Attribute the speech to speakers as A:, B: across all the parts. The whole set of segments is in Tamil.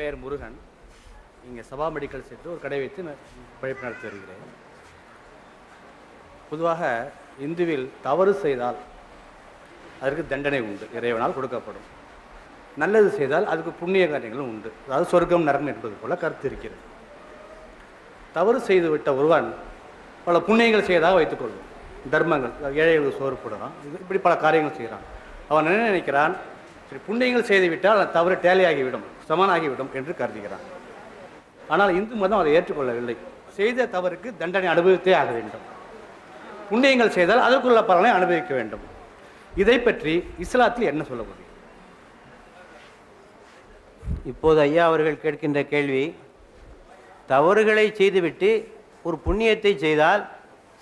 A: பெயர் முருகன். இங்கே சபா மெடிக்கல் சென்று ஒரு கடை வைத்து பழைப்பு நடத்தி வருகிறேன். பொதுவாக இந்துவில் தவறு செய்தால் அதற்கு தண்டனை உண்டு இறைவனால் கொடுக்கப்படும். நல்லது செய்தால் அதுக்கு புண்ணிய காரியங்களும் உண்டு. அதாவது சொர்க்கம் நரகம் என்பது போல கருத்து இருக்கிறது. தவறு செய்து விட்ட ஒருவன் பல புண்ணியங்கள் செய்வதாக வைத்துக்கொள்வோம் தர்மங்கள் ஏழைகளுக்கு சோறு போடுறான் இது இப்படி பல காரியங்கள் செய்கிறான். அவன் என்ன நினைக்கிறான்? சரி புண்ணியங்கள் செய்துவிட்டால் அந்த தவறு டேலியாகிவிடும் சமனாகிவிடும் என்று கருதுகிறான் ஆனால் இந்து மதம் அதை ஏற்றுக்கொள்ளவில்லை. செய்த தவறுக்கு தண்டனை அனுபவித்தே ஆக வேண்டும். புண்ணியங்கள் செய்தால் அதற்குள்ள பலனை அனுபவிக்க வேண்டும். இதை பற்றி இஸ்லாத்தில் என்ன சொல்ல முடியும்?
B: இப்போது ஐயா அவர்கள் கேட்கின்ற கேள்வி தவறுகளை செய்துவிட்டு ஒரு புண்ணியத்தை செய்தால்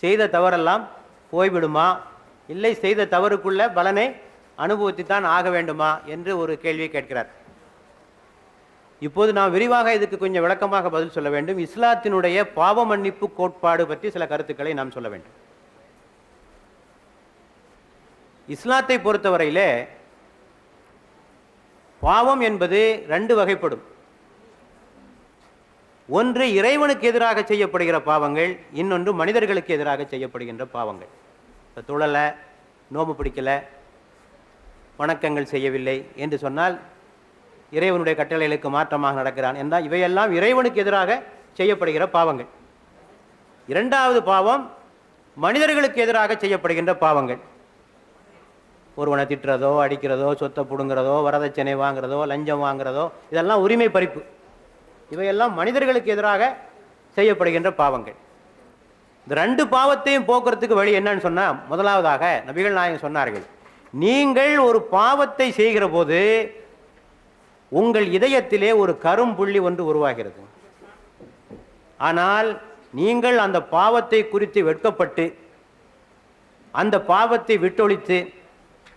B: செய்த தவறெல்லாம் போய்விடுமா? இல்லை செய்த தவறுக்குள்ள பலனை அனுபவித்து தான் ஆக வேண்டுமா என்று ஒரு கேள்வியை கேட்கிறார். இப்போது நாம் விரிவாக இதுக்கு கொஞ்சம் விளக்கமாக பதில் சொல்ல வேண்டும். இஸ்லாத்தினுடைய பாவ மன்னிப்பு கோட்பாடு பற்றி சில கருத்துக்களை நாம் சொல்ல வேண்டும். இஸ்லாத்தை பொறுத்தவரையிலே பாவம் என்பது ரெண்டு வகைப்படும். ஒன்று இறைவனுக்கு எதிராக செய்யப்படுகிற பாவங்கள் இன்னொன்று மனிதர்களுக்கு எதிராக செய்யப்படுகின்ற பாவங்கள். இப்போ துழலை நோம்பு பிடிக்கலை வணக்கங்கள் செய்யவில்லை என்று சொன்னால் இறைவனுடைய கட்டளைகளுக்கு மாற்றமாக நடக்கிறான் என்றால் இவையெல்லாம் இறைவனுக்கு எதிராக செய்யப்படுகிற பாவங்கள். இரண்டாவது பாவம் மனிதர்களுக்கு எதிராக செய்யப்படுகின்ற பாவங்கள். ஒருவனை திட்டுறதோ அடிக்கிறதோ சொத்தை பிடுங்கிறதோ வரதட்சணை வாங்குறதோ லஞ்சம் வாங்குறதோ இதெல்லாம் உரிமை பறிப்பு. இவையெல்லாம் மனிதர்களுக்கு எதிராக செய்யப்படுகின்ற பாவங்கள். இந்த ரெண்டு பாவத்தையும் போக்குறதுக்கு வழி என்னன்னு சொன்னால் முதலாவதாக நபிகள் நாயகம் சொன்னார்கள். நீங்கள் ஒரு பாவத்தை செய்கிற போது உங்கள் இதயத்திலே ஒரு கரும்புள்ளி ஒன்று உருவாகிறது. ஆனால் நீங்கள் அந்த பாவத்தை குறித்து வெட்கப்பட்டு அந்த பாவத்தை விட்டொழித்து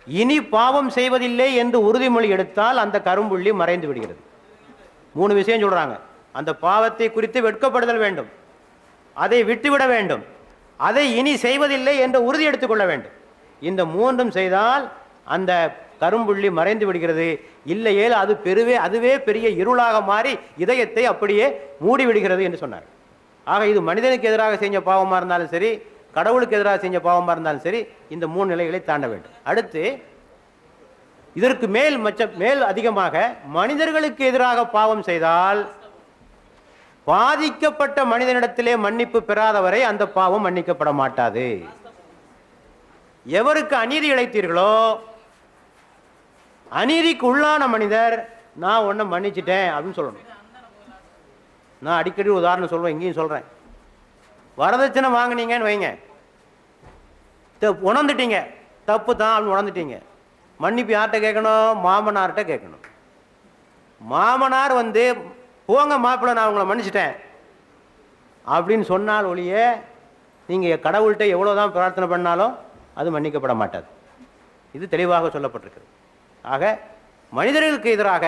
B: இனி பாவம் செய்வதில்லை என்று உறுதிமொழி எடுத்தால் அந்த கரும்புள்ளி மறைந்து விடுகிறது. மூணு விஷயம் சொல்கிறாங்க அந்த பாவத்தை குறித்து வெட்கப்படுதல் வேண்டும். அதை விட்டுவிட வேண்டும். அதை இனி செய்வதில்லை என்று உறுதி எடுத்துக்கொள்ள வேண்டும். இந்த மூன்றும் செய்தால் அந்த கரும்புள்ளி மறைந்து விடுகிறது. இல்லையேல் அது பெருவே அதுவே பெரிய இருளாக மாறி இதயத்தை அப்படியே மூடி விடுகிறது என்று சொன்னார். ஆக இது மனிதனுக்கு எதிராக செஞ்ச பாவமாக இருந்தாலும் சரி கடவுளுக்கு எதிராக செஞ்ச பாவமாக இருந்தாலும் சரி இந்த மூணு நிலைகளை தாண்ட வேண்டும். அடுத்து இதற்கு மேல் மச்ச மேல் அதிகமாக மனிதர்களுக்கு எதிராக பாவம் செய்தால் பாதிக்கப்பட்ட மனிதனிடத்திலே மன்னிப்பு பெறாதவரை அந்த பாவம் மன்னிக்கப்பட மாட்டாது. எவருக்கு அநீதி இழைத்தீர்களோ அநீதிக்கு உள்ளான மனிதர் நான் ஒன்றை மன்னிச்சிட்டேன் அப்படின்னு சொல்லணும். நான் அடிக்கடி உதாரணம் சொல்வேன் இங்கேயும் சொல்கிறேன் வரதட்சணை வாங்குனீங்கன்னு வைங்க. உணர்ந்துட்டீங்க. தப்பு தான் அப்படின்னு உணர்ந்துட்டீங்க. மன்னிப்பு யார்கிட்ட கேட்கணும்? மாமனார்கிட்ட கேட்கணும். மாமனார் வந்து போங்க மாப்பிள்ள நான் உங்களை மன்னிச்சிட்டேன். அப்படின்னு சொன்னால் ஒழிய நீங்கள் கடவுள்கிட்ட எவ்வளோ தான் பிரார்த்தனை பண்ணாலும் அது மன்னிக்கப்பட மாட்டாது. இது தெளிவாக சொல்லப்பட்டிருக்கிறது. ஆக மனிதர்களுக்கு எதிராக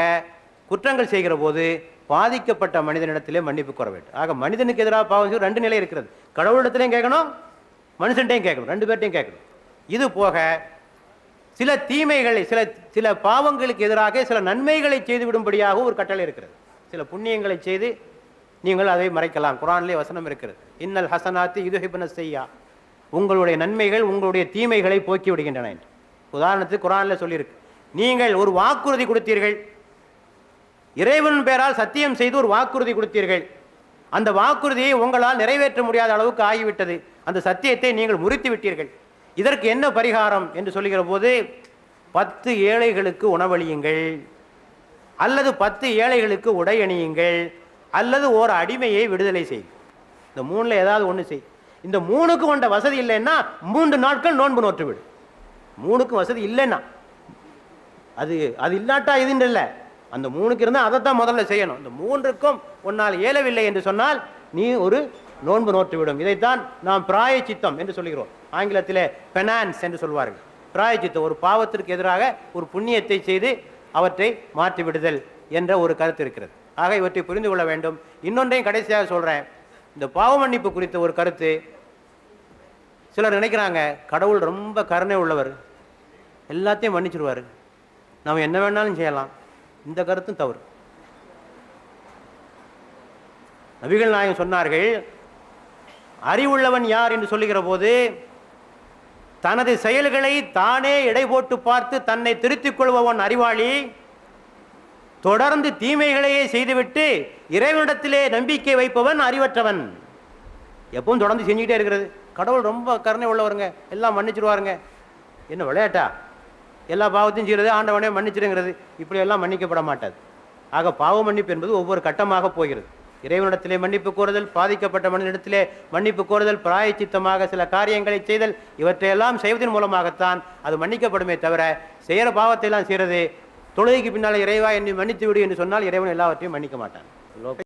B: குற்றங்கள் செய்கிற போது பாதிக்கப்பட்ட மனிதனிடத்திலே மன்னிப்பு கோர வேண்டும். ஆக மனிதனுக்கு எதிராக பாவம் செய்ய ரெண்டு நிலை இருக்கிறது. கடவுளிடத்திலையும் கேட்கணும் மனுஷன்ட்டையும் கேட்கணும் ரெண்டு பேர்ட்டையும் கேட்கணும். இது போக சில தீமைகளை சில சில பாவங்களுக்கு எதிராக சில நன்மைகளை செய்து விடும்படியாக ஒரு கட்டளை இருக்கிறது. சில புண்ணியங்களை செய்து நீங்கள் அதை மறைக்கலாம். குரான்லேயே வசனம் இருக்கிறது. இன்னல் ஹசனாத்து இதுஹிபன செய்யா உங்களுடைய நன்மைகள் உங்களுடைய தீமைகளை போக்கி விடுகின்றன என்று. உதாரணத்துக்கு குரானில் சொல்லியிருக்கு. நீங்கள் ஒரு வாக்குறுதி கொடுத்தீர்கள். இறைவன் பெயரால் சத்தியம் செய்து ஒரு வாக்குறுதி கொடுத்தீர்கள். அந்த வாக்குறுதியை உங்களால் நிறைவேற்ற முடியாத அளவுக்கு ஆகிவிட்டது. அந்த சத்தியத்தை நீங்கள் முறித்து விட்டீர்கள். இதற்கு என்ன பரிகாரம் என்று சொல்லுகிற போது பத்து ஏழைகளுக்கு உணவளியுங்கள். அல்லது பத்து ஏழைகளுக்கு உடை அணியுங்கள். அல்லது ஓர் அடிமையை விடுதலை செய். இந்த மூணில் ஏதாவது ஒன்று செய். இந்த மூணுக்கு கொண்ட வசதி இல்லைன்னா மூன்று நாட்கள் நோன்பு நோற்று விடு. மூணுக்கும் வசதி இல்லைன்னா. அது அது இல்லாட்டா இதுன்னு இல்லை. அந்த மூணுக்கு இருந்தால் அதைத்தான் முதல்ல செய்யணும். இந்த மூன்றுக்கும் உன்னால் இயலவில்லை என்று சொன்னால் நீ ஒரு நோன்பு நோற்றுவிடும் இதைத்தான் நாம் பிராயச்சித்தம் என்று சொல்கிறோம் ஆங்கிலத்தில் பெனான்ஸ் என்று சொல்வார்கள். பிராயச்சித்தம் ஒரு பாவத்திற்கு எதிராக ஒரு புண்ணியத்தை செய்து அவற்றை மாற்றி விடுதல் என்ற ஒரு கருத்து இருக்கிறது. ஆக இவற்றை புரிந்து கொள்ள வேண்டும். இன்னொன்றையும் கடைசியாக சொல்கிறேன் இந்த பாவ மன்னிப்பு குறித்த ஒரு கருத்து சிலர் நினைக்கிறாங்க கடவுள் ரொம்ப கருணை உள்ளவர். எல்லாத்தையும் மன்னிச்சிருவார். நாம் என்ன வேணாலும் செய்யலாம். இந்த கருத்தும் தவறு. நபிகள் நாயகம் சொன்னார்கள் அறிவுள்ளவன் யார் என்று சொல்லுகிற போது தனது செயல்களை தானே எடை போட்டு பார்த்து தன்னை திருத்திக் கொள்பவன் அறிவாளி தொடர்ந்து தீமைகளையே செய்துவிட்டு இறைவனிடத்திலே நம்பிக்கை வைப்பவன் அறிவற்றவன். எப்பவும் தொடர்ந்து செஞ்சுக்கிட்டே இருக்கிறது. கடவுள் ரொம்ப கருணை உள்ளவருங்க. எல்லாம் மன்னிச்சிருவாருங்க. என்ன விளையாட்டா? எல்லா பாவத்தையும் செய்கிறது ஆண்டவனே மன்னிச்சிருங்கிறது. இப்படி எல்லாம் மன்னிக்கப்பட மாட்டாது. ஆக பாவ மன்னிப்பு என்பது ஒவ்வொரு கட்டமாக போகிறது. இறைவனிடத்திலே மன்னிப்பு கோருதல் பாதிக்கப்பட்ட மனிதனிடத்திலே மன்னிப்பு கோருதல் பிராயச்சித்தமாக சில காரியங்களை செய்தல் இவற்றையெல்லாம் செய்வதன் மூலமாகத்தான் அது மன்னிக்கப்படுமே தவிர செய்கிற பாவத்தை எல்லாம் செய்கிறது தொழுகைக்கு பின்னால் இறைவா என்னை மன்னித்து விடு என்று சொன்னால் இறைவன் எல்லாவற்றையும் மன்னிக்க மாட்டான்.